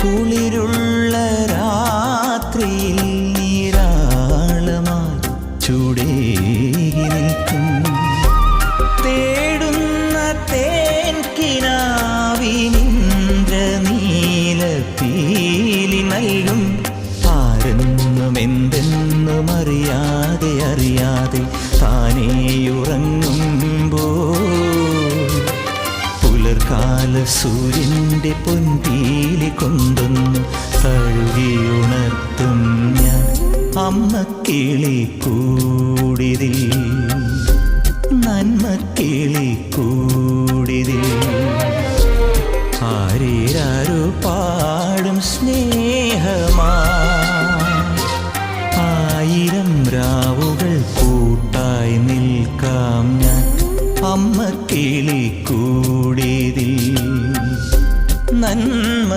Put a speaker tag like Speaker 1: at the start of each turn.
Speaker 1: കുളിരുള്ള രാത്രിയിൽ നീരാളമായി ചൂടേകി നിൽക്കും. തേടുന്ന തേൻകിനാവിനിന്ദ്രനീല പീലി നൽകും. ആരെന്നും എന്തെന്നും അറിയാതെ അറിയാതെ താനേയുറങ്ങുമ്പോൾ പുലർകാല സൂര്യന്റെ പൊന്തിയിലെ കൊണ്ടൊന്നു തഴുകിയുണർത്തും ഞാൻ. അമ്മ കിളി കൂടിതിൽ നന്മ കിളി കൂടിതിൽ ആരേരാരോ പാടും സ്നേഹമാ. ആയിരം രാവുകൾ കൂട്ടായി നിൽക്കാം ഞാൻ. അമ്മ കിളി നന്മ